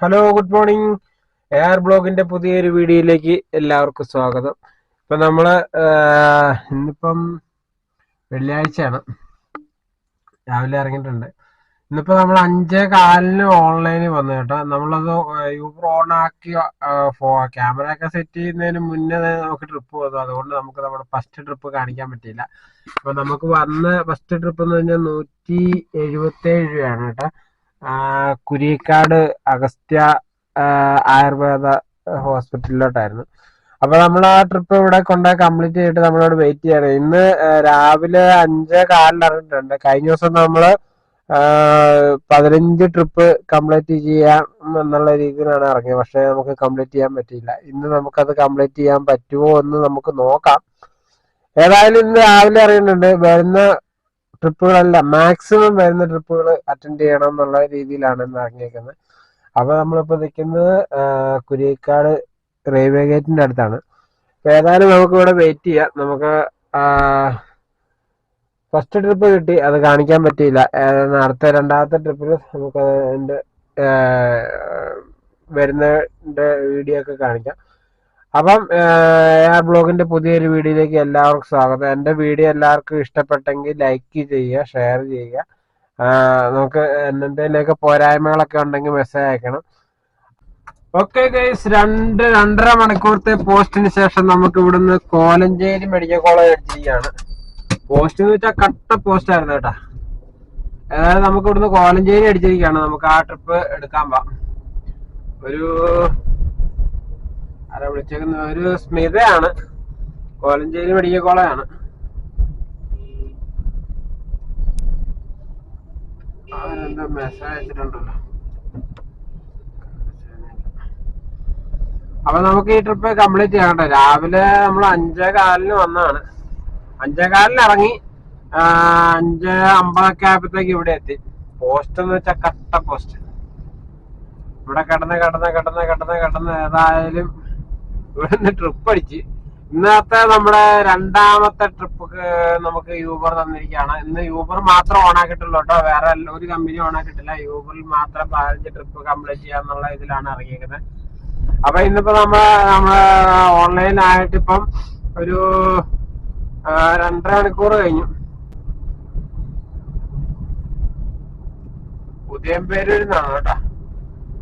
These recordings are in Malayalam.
ഹലോ ഗുഡ് മോർണിംഗ് എയർ ബ്ലോഗിന്റെ പുതിയൊരു വീഡിയോയിലേക്ക് എല്ലാവർക്കും സ്വാഗതം. ഇപ്പൊ നമ്മൾ ഇന്നിപ്പം വെള്ളിയാഴ്ചയാണ്. രാവിലെ ഇറങ്ങിയിട്ടുണ്ട്. ഇന്നിപ്പോ നമ്മൾ അഞ്ചേ കാലിന് ഓൺലൈനിൽ വന്നു കേട്ടോ. നമ്മളത് യൂബർ ഓൺ ആക്കി ക്യാമറ ഒക്കെ സെറ്റ് ചെയ്യുന്നതിന് മുന്നേ നമുക്ക് ട്രിപ്പ് വന്നു അതുകൊണ്ട് നമുക്ക് നമ്മുടെ ഫസ്റ്റ് ട്രിപ്പ് കാണിക്കാൻ പറ്റിയില്ല. അപ്പൊ നമുക്ക് വന്ന ഫസ്റ്റ് ട്രിപ്പ് എന്ന് പറഞ്ഞാൽ നൂറ്റി എഴുപത്തി ഏഴ് രൂപയാണ് കേട്ടോ. കുരിക്കാട് അഗസ്ത്യ ആയുർവേദ ഹോസ്പിറ്റലിലോട്ടായിരുന്നു. അപ്പൊ നമ്മൾ ആ ട്രിപ്പ് ഇവിടെ കൊണ്ടുപോയി കംപ്ലീറ്റ് ചെയ്തിട്ട് നമ്മളോട് വെയിറ്റ് ചെയ്യണം. ഇന്ന് രാവിലെ അഞ്ച് കാലിൽ ഇറങ്ങിയിട്ടുണ്ട്. കഴിഞ്ഞ ദിവസം നമ്മൾ പതിനഞ്ച് ട്രിപ്പ് കംപ്ലീറ്റ് ചെയ്യാം എന്നുള്ള രീതിയിലാണ് ഇറങ്ങിയത്. പക്ഷെ നമുക്ക് കംപ്ലീറ്റ് ചെയ്യാൻ പറ്റിയില്ല. ഇന്ന് നമുക്കത് കംപ്ലീറ്റ് ചെയ്യാൻ പറ്റുമോ എന്ന് നമുക്ക് നോക്കാം. ഏതായാലും ഇന്ന് രാവിലെ അറിയുന്നുണ്ട് വരുന്ന ട്രിപ്പുകളെല്ലാം മാക്സിമം വരുന്ന ട്രിപ്പുകൾ അറ്റൻഡ് ചെയ്യണം എന്നുള്ള രീതിയിലാണ് ഇന്ന് ഇറങ്ങിയേക്കുന്നത് അപ്പൊ നമ്മളിപ്പോ നിൽക്കുന്നത് കുരിയക്കാട് റെയിൽവേ ഗേറ്റിന്റെ അടുത്താണ്. ഏതായാലും നമുക്ക് ഇവിടെ വെയിറ്റ് ചെയ്യാം. നമുക്ക് ഫസ്റ്റ് ട്രിപ്പ് കിട്ടി. അത് കാണിക്കാൻ പറ്റിയില്ല. അടുത്ത രണ്ടാമത്തെ ട്രിപ്പിൽ നമുക്ക് അതിന്റെ വരുന്ന വീഡിയോ ഒക്കെ കാണിക്കാം. അപ്പം ആ ബ്ലോഗിന്റെ പുതിയൊരു വീഡിയോയിലേക്ക് എല്ലാവർക്കും സ്വാഗതം. എന്റെ വീഡിയോ എല്ലാവർക്കും ഇഷ്ടപ്പെട്ടെങ്കിൽ ലൈക്ക് ചെയ്യുക ഷെയർ ചെയ്യുക. നമുക്ക് എന്തെങ്കിലുമൊക്കെ പോരായ്മകളൊക്കെ ഉണ്ടെങ്കിൽ മെസ്സേജ് അയക്കണം. ഓക്കെ ഗൈസ് രണ്ട് രണ്ടര മണിക്കൂറത്തെ പോസ്റ്റിന് ശേഷം നമുക്ക് ഇവിടുന്ന് കോലഞ്ചേരി മെഡിക്കൽ കോളേജ് അടിച്ചിരിക്കുകയാണ് പോസ്റ്റ് എന്ന് വെച്ചാൽ കട്ട പോസ്റ്റ് ആയിരുന്നു കേട്ടാ. അതായത് നമുക്ക് ഇവിടുന്ന് കോലഞ്ചേരി അടിച്ചിരിക്കുകയാണ്. നമുക്ക് ആ ട്രിപ്പ് എടുക്കാൻ പോവാം. ഒരു ആരാ വിളിച്ചേക്കുന്ന ഒരു സ്മിതയാണ്. കോലഞ്ചേരി മെഡിക്കൽ കോളേജാണ്. അവരെന്താ മെസ്സേജ് അയച്ചിട്ടുണ്ടല്ലോ. അപ്പൊ നമുക്ക് ഈ ട്രിപ്പ് കംപ്ലീറ്റ് ചെയ്യണ്ട രാവിലെ നമ്മൾ അഞ്ചേ കാലിന് വന്നാണ് അഞ്ചേ കാലിന് ഇറങ്ങി അഞ്ച് അമ്പതൊക്കെ ആയപ്പോഴത്തേക്ക് ഇവിടെ എത്തി. പോസ്റ്റ് എന്ന് വെച്ചാൽ കട്ട പോസ്റ്റ്. ഇവിടെ കിടന്ന് കിടന്ന് കിടന്ന് കിടന്ന് കിടന്ന് ഏതായാലും ഇവിടുന്ന് ട്രിപ്പ് അടിച്ച്. ഇന്നത്തെ നമ്മുടെ രണ്ടാമത്തെ ട്രിപ്പ് നമുക്ക് യൂബർ തന്നിരിക്കുകയാണ്. ഇന്ന് യൂബർ മാത്രം ഓൺ ആക്കിയിട്ടുള്ളൂ കേട്ടോ. വേറെ ഒരു കമ്പനി ഓൺ ആക്കിയിട്ടില്ല. യൂബറിൽ മാത്രം പതിനഞ്ച് ട്രിപ്പ് കംപ്ലീറ്റ് ചെയ്യാന്നുള്ള ഇതിലാണ് ഇറങ്ങിയിരിക്കുന്നത് അപ്പൊ ഇന്നിപ്പോ നമ്മ നമ്മൾ ഓൺലൈൻ ആയിട്ട് ഇപ്പം ഒരു രണ്ടര മണിക്കൂർ കഴിഞ്ഞു. ഉദയം നിന്നാണ് കേട്ടോ?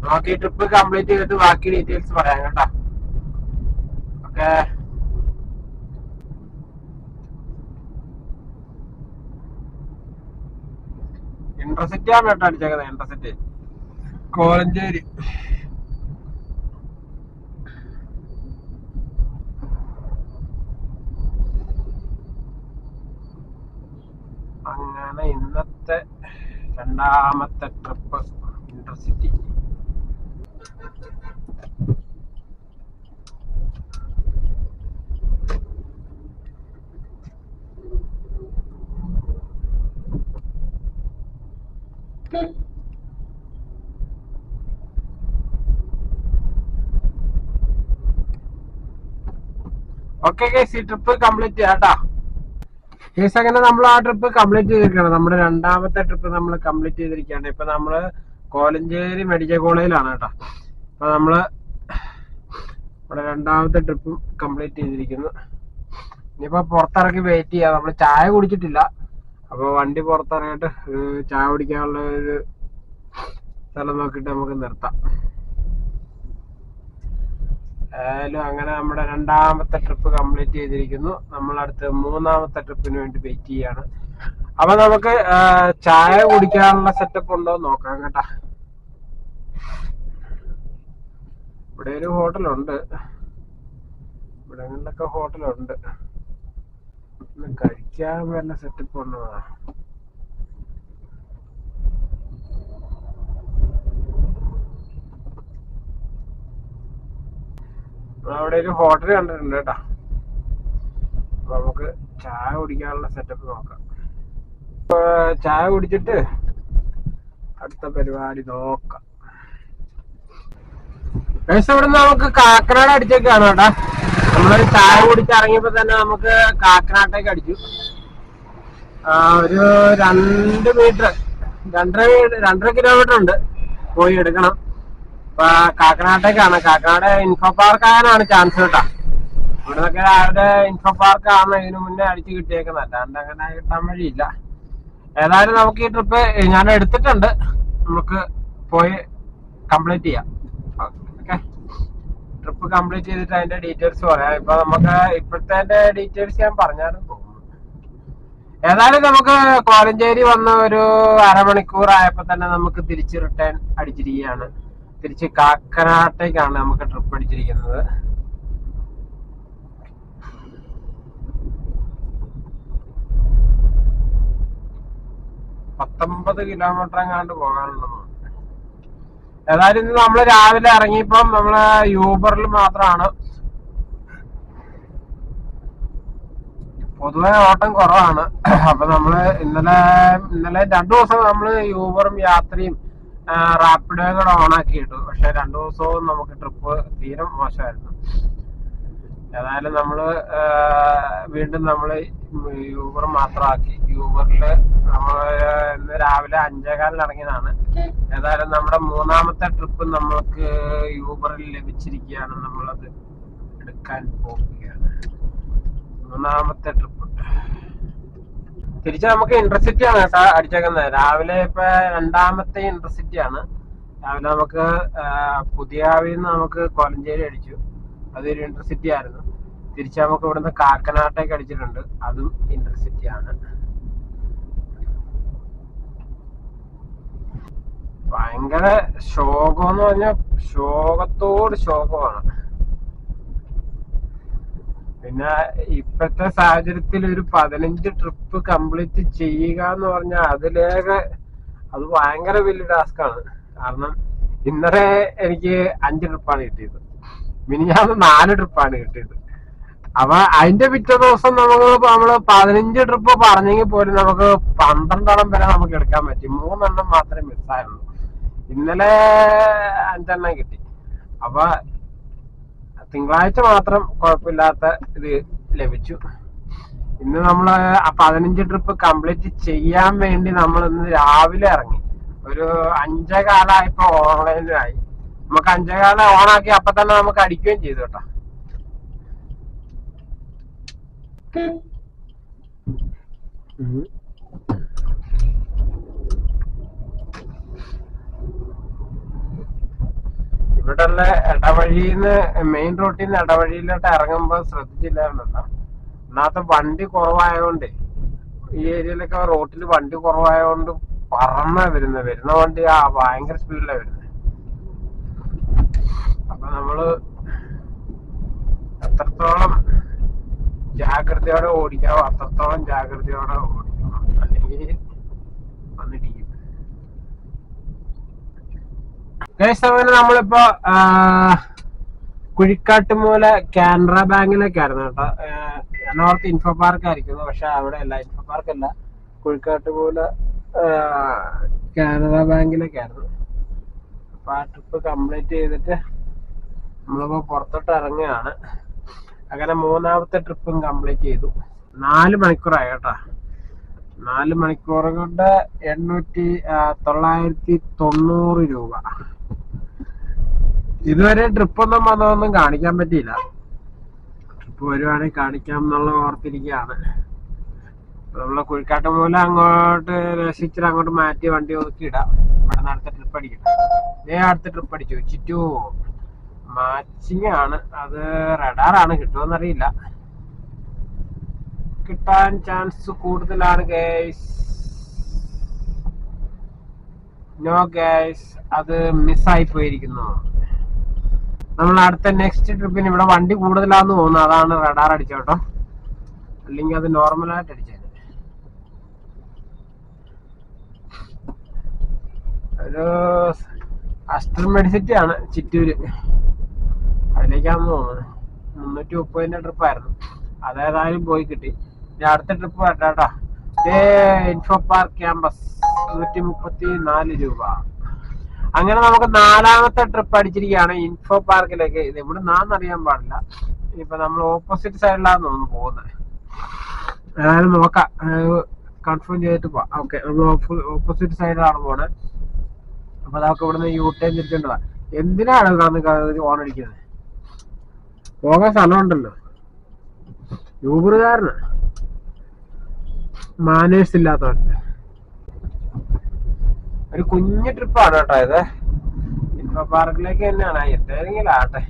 നമുക്ക് ഈ ട്രിപ്പ് കംപ്ലീറ്റ് ചെയ്തിട്ട് ബാക്കി ഡീറ്റെയിൽസ് പറയാം കേട്ടോ. ഓക്കെ ഇന്റർസിറ്റി ആണ് കേട്ടോ അടിച്ചേക്കുന്നത്. ഇന്റർസിറ്റി കോലഞ്ചേരി. അങ്ങനെ ഇന്നത്തെ രണ്ടാമത്തെ ട്രിപ്പ് ഇന്റർസിറ്റി ഓക്കെ ഗൈസ് ഈ ട്രിപ്പ് കംപ്ലീറ്റ് ചെയ്യാട്ടാ. കേസ് അങ്ങനെ നമ്മൾ ആ ട്രിപ്പ് കംപ്ലീറ്റ് ചെയ്തിരിക്കുകയാണ്. നമ്മുടെ രണ്ടാമത്തെ ട്രിപ്പ് നമ്മൾ കംപ്ലീറ്റ് ചെയ്തിരിക്കുകയാണ്. ഇപ്പൊ നമ്മൾ കോലഞ്ചേരി മെഡിക്കൽ കോളേജിലാണ് കേട്ടോ. അപ്പൊ നമ്മൾ നമ്മുടെ രണ്ടാമത്തെ ട്രിപ്പും കംപ്ലീറ്റ് ചെയ്തിരിക്കുന്നു. ഇനിയിപ്പോ പുറത്തിറക്കി വെയിറ്റ് ചെയ്യാം. നമ്മൾ ചായ കുടിച്ചിട്ടില്ല. അപ്പൊ വണ്ടി പുറത്തിറങ്ങിയിട്ട് ചായ കുടിക്കാനുള്ള ഒരു സ്ഥലം നോക്കിയിട്ട് നമുക്ക് നിർത്താം. ഏതായാലും അങ്ങനെ നമ്മുടെ രണ്ടാമത്തെ ട്രിപ്പ് കംപ്ലീറ്റ് ചെയ്തിരിക്കുന്നു. നമ്മൾ അടുത്ത് മൂന്നാമത്തെ ട്രിപ്പിന് വേണ്ടി വെയിറ്റ് ചെയ്യാണ്. അപ്പൊ നമുക്ക് ചായ കുടിക്കാനുള്ള സെറ്റപ്പ് ഉണ്ടോ നോക്കാം കേട്ടാ. ഇവിടെ ഒരു ഹോട്ടലുണ്ട് ഇവിടങ്ങളിലൊക്കെ ഹോട്ടലുണ്ട് ഒന്ന് കഴിക്കാൻ വല്ല സെറ്റപ്പ് ഉണ്ടോ അവിടെ ഒരു ഹോട്ടൽ കണ്ടിട്ടുണ്ട് കേട്ടാ. നമുക്ക് ചായ കുടിക്കാനുള്ള സെറ്റപ്പ് നോക്കാം. ചായ കുടിച്ചിട്ട് അടുത്ത പരിപാടി നോക്കാം. ഇവിടുന്ന് നമുക്ക് കാക്കനാട് അടിച്ചേക്കാണ് കേട്ടാ. നമ്മളൊരു ചായ കുടിച്ച് ഇറങ്ങിയപ്പോ തന്നെ നമുക്ക് കാക്കനാട്ടേക്ക് അടിച്ചു. ഒരു രണ്ട് മീറ്റർ രണ്ടര രണ്ടര കിലോമീറ്റർ ഉണ്ട്. പോയി എടുക്കണം. അപ്പൊ കാക്കനാട്ടേക്കാണ്. കാക്കനാട് ഇൻഫോ പാർക്ക് ആകാനാണ് ചാൻസ് കേട്ടാ. ഇവിടുന്നൊക്കെ രാവിലെ ഇൻഫോ പാർക്ക് ആണ് ഇതിനു മുന്നേ അടിച്ചു കിട്ടിയേക്കുന്നത് അല്ലാണ്ട് അങ്ങനെ കിട്ടാൻ വഴിയില്ല. ഏതായാലും നമുക്ക് ഈ ട്രിപ്പ് ഞാൻ എടുത്തിട്ടുണ്ട്. നമുക്ക് പോയി കംപ്ലീറ്റ് ചെയ്യാം. കംപ്ലീറ്റ് ചെയ്തിട്ട് അതിന്റെ ഡീറ്റെയിൽസ് പറയാം. ഇപ്പൊ നമുക്ക് ഇപ്പോഴത്തെ ഡീറ്റെയിൽസ് ഞാൻ പറഞ്ഞാലും തോന്നുന്നു ഏതായാലും നമുക്ക് കോലഞ്ചേരി വന്ന ഒരു അരമണിക്കൂർ ആയപ്പോ തന്നെ നമുക്ക് തിരിച്ച് റിട്ടേൺ അടിച്ചിരിക്കുകയാണ്. തിരിച്ച് കാക്കനാട്ടേക്കാണ് നമുക്ക് ട്രിപ്പ് അടിച്ചിരിക്കുന്നത്. പത്തൊമ്പത് കിലോമീറ്റർ എങ്ങാണ്ട് പോകാനുണ്ടെന്ന് ഏതായാലും ഇന്ന് നമ്മൾ രാവിലെ ഇറങ്ങിയപ്പം നമ്മൾ യൂബറിൽ മാത്രമാണ് പൊതുവെ ഓട്ടം കുറവാണ്. അപ്പൊ നമ്മൾ ഇന്നലെ ഇന്നലെ രണ്ടു ദിവസം നമ്മൾ യൂബറും യാത്രയും റാപ്പിഡോ കൂടെ ഓണാക്കി ഇട്ടു പക്ഷെ രണ്ടു ദിവസവും നമുക്ക് ട്രിപ്പ് തീരെ മോശമായിരുന്നു. ഏതായാലും നമ്മൾ വീണ്ടും നമ്മൾ യൂബർ മാത്രമാക്കി യൂബറിൽ നമ്മൾ ഇന്ന് രാവിലെ അഞ്ചേകാലിന് ഇറങ്ങിയതാണ്. ഏതായാലും നമ്മുടെ മൂന്നാമത്തെ ട്രിപ്പ് നമ്മൾക്ക് യൂബറിൽ ലഭിച്ചിരിക്കുകയാണ് നമ്മളത് എടുക്കാൻ പോവുകയാണ്. മൂന്നാമത്തെ ട്രിപ്പ് തിരിച്ച് നമുക്ക് ഇന്റർസിറ്റി ആണ് അടിച്ചേക്കുന്നത്. രാവിലെ ഇപ്പൊ രണ്ടാമത്തെ ഇന്റർസിറ്റി ആണ്. രാവിലെ നമുക്ക് പുതിയാവിൽ നിന്ന് നമുക്ക് കോലഞ്ചേരി അടിച്ചു. അതൊരു ഇന്റർസിറ്റി ആയിരുന്നു. തിരിച്ച് നമുക്ക് ഇവിടുന്ന് കാക്കനാട്ടേക്ക് അടിച്ചിട്ടുണ്ട്. അതും ഇന്റർസിറ്റി ആണ്. ഭയങ്കര ശോകം എന്ന് ശോകത്തോട് ശോകമാണ്. പിന്നെ ഇപ്പോഴത്തെ സാഹചര്യത്തിൽ ഒരു പതിനഞ്ച് ട്രിപ്പ് കംപ്ലീറ്റ് ചെയ്യുക എന്ന് പറഞ്ഞാൽ അതിലേറെ അത് ഭയങ്കര വലിയ ടാസ്ക് ആണ്. കാരണം ഇന്നലെ എനിക്ക് അഞ്ച് ട്രിപ്പാണ് കിട്ടിയത്. മിനിഞ്ഞാന്ന് നാല് ട്രിപ്പാണ് കിട്ടിയത്. അപ്പൊ അതിന്റെ പിറ്റേ ദിവസം നമുക്ക് നമ്മൾ പതിനഞ്ച് ട്രിപ്പ് പറഞ്ഞെങ്കിൽ പോലും നമുക്ക് പന്ത്രണ്ടോളം വരെ നമുക്ക് എടുക്കാൻ പറ്റി. മൂന്നെണ്ണം മാത്രമേ മിസ്സായുള്ളൂ ഇന്നലെ അഞ്ചെണ്ണം കിട്ടി. അപ്പൊ തിങ്കളാഴ്ച മാത്രം കുഴപ്പമില്ലാത്ത ഇത് ലഭിച്ചു. ഇന്ന് നമ്മൾ പതിനഞ്ച് ട്രിപ്പ് കംപ്ലീറ്റ് ചെയ്യാൻ വേണ്ടി നമ്മൾ ഇന്ന് രാവിലെ ഇറങ്ങി. ഒരു അഞ്ചേ കാലമായപ്പോ ഓൺലൈനിലായി. നമുക്ക് അഞ്ചേ ഓൺ ഓണാക്കി അപ്പൊ തന്നെ നമുക്ക് അടിക്കുകയും ചെയ്തു കേട്ടോ. ഉം. ഇവിടെയുള്ള ഇടവഴിന്ന് മെയിൻ റോട്ടിൽ നിന്ന് ഇടവഴിയിലോട്ട് ഇറങ്ങുമ്പോ ശ്രദ്ധിച്ചില്ലായിരുന്നല്ലോ. ഒന്നാമത്തെ വണ്ടി കുറവായതുകൊണ്ട് ഈ ഏരിയയിലൊക്കെ റോട്ടിൽ വണ്ടി കുറവായതുകൊണ്ട് പറന്ന വരുന്ന. വരുന്ന വണ്ടി ആ ഭയങ്കര സ്പീഡിലാണ് വരുന്നത് അപ്പൊ നമ്മൾ എത്രത്തോളം ജാഗ്രതയോടെ ഓടിക്കാവോ അത്രത്തോളം ജാഗ്രതയോടെ ഓടിക്കണം. അല്ലെങ്കിൽ വന്നിടിക്കും ഗൈസ് അങ്ങനെ നമ്മളിപ്പോ കുഴിക്കാട്ടുമൂല കാനറ ബാങ്കിലേക്കായിരുന്നു കേട്ടോ. എന്നോർത്ത് ഇൻഫോ പാർക്ക് ആയിരിക്കുന്നു പക്ഷെ അവിടെ അല്ല ഇൻഫോ പാർക്ക് അല്ല കുഴിക്കാട്ടുമൂല കാനറ ബാങ്കിലേക്കായിരുന്നു അപ്പൊ ആ ട്രിപ്പ് കംപ്ലീറ്റ് ചെയ്തിട്ട് നമ്മളിപ്പോ പുറത്തോട്ട് ഇറങ്ങുകയാണ്. അങ്ങനെ മൂന്നാമത്തെ ട്രിപ്പും കംപ്ലീറ്റ് ചെയ്തു. നാല് മണിക്കൂറായി കേട്ടോ. നാല് മണിക്കൂർ കൊണ്ട് എണ്ണൂറ്റി തൊള്ളായിരത്തി തൊണ്ണൂറ് രൂപ. ഇതുവരെ ട്രിപ്പ് ഒന്നും വന്നതൊന്നും കാണിക്കാൻ പറ്റിയില്ല. ട്രിപ്പ് വരുവാണെങ്കിൽ കാണിക്കാം എന്നുള്ള ഓർത്തിരിക്കുകയാണ്. നമ്മളെ കുഴിക്കാട്ട് പോലെ അങ്ങോട്ട് രസിച്ചിട്ട് അങ്ങോട്ട് മാറ്റി വണ്ടി ഒതുക്കി ഇടാം. ഇവിടെ അടുത്ത ട്രിപ്പ് അടിക്കണം ഇതേ അടുത്ത ട്രിപ്പ് അടിച്ചു. ചുറ്റു. മാച്ചിങ് ആണ്. അത് റഡാറാണ് കിട്ടുമെന്നറിയില്ല കിട്ടാൻ ചാൻസ് കൂടുതലാണ് ഗൈസ് നോ ഗൈസ് അത് മിസ്സായി പോയിരിക്കുന്നു. നമ്മൾ അടുത്ത നെക്സ്റ്റ് ട്രിപ്പിന് ഇവിടെ വണ്ടി കൂടുതലാന്ന് തോന്നുന്നു. അതാണ് റഡാർ അടിച്ചോട്ടോ അല്ലെങ്കിൽ അത് നോർമലായിട്ട് അടിച്ചത് ഒരു അസ്റ്റർ മെഡിസിറ്റി ആണ് ചിറ്റൂര്. അതിലേക്കാന്ന് തോന്നുന്നത് മുന്നൂറ്റി മുപ്പതിന്റെ ട്രിപ്പായിരുന്നു അതേതായാലും പോയി കിട്ടി. ഇനി അടുത്ത ട്രിപ്പ് വരട്ടാ ഇൻഫോ പാർക്ക് ക്യാമ്പസ് നൂറ്റി മുപ്പത്തി നാല് രൂപ. അങ്ങനെ നമുക്ക് നാലാമത്തെ ട്രിപ്പ് അടിച്ചിരിക്കുകയാണ് ഇൻഫോ പാർക്കിലേക്ക് ഇത് ഇവിടെ നാന്നറിയാൻ പാടില്ല. ഇപ്പൊ നമ്മൾ ഓപ്പോസിറ്റ് സൈഡിലാണ് തോന്നുന്നു പോകുന്നത്. ഏതായാലും നോക്കാം. കൺഫേം ചെയ്തിട്ട് പോവാം. ഓക്കെ നമ്മൾ ഓപ്പോസിറ്റ് സൈഡിലാണ് പോണത് അപ്പൊ നമുക്ക് ഇവിടുന്ന് യൂ ടേൺ തിരിക്കേണ്ടതാണ് എന്തിനാണ് കന്ന് ഓൺ അടിക്കുന്നത്? പോകാൻ സ്ഥലമുണ്ടല്ലോ. യൂബറുകാരന് മാനേഴ്സ് ഇല്ലാത്തവൻ. ഒരു കുഞ്ഞു ട്രിപ്പാണ് കേട്ടോ ഇത്. ഇൻഫോ പാർക്കിലേക്ക് തന്നെയാണ്. എന്തെങ്കിലും ആട്ടെ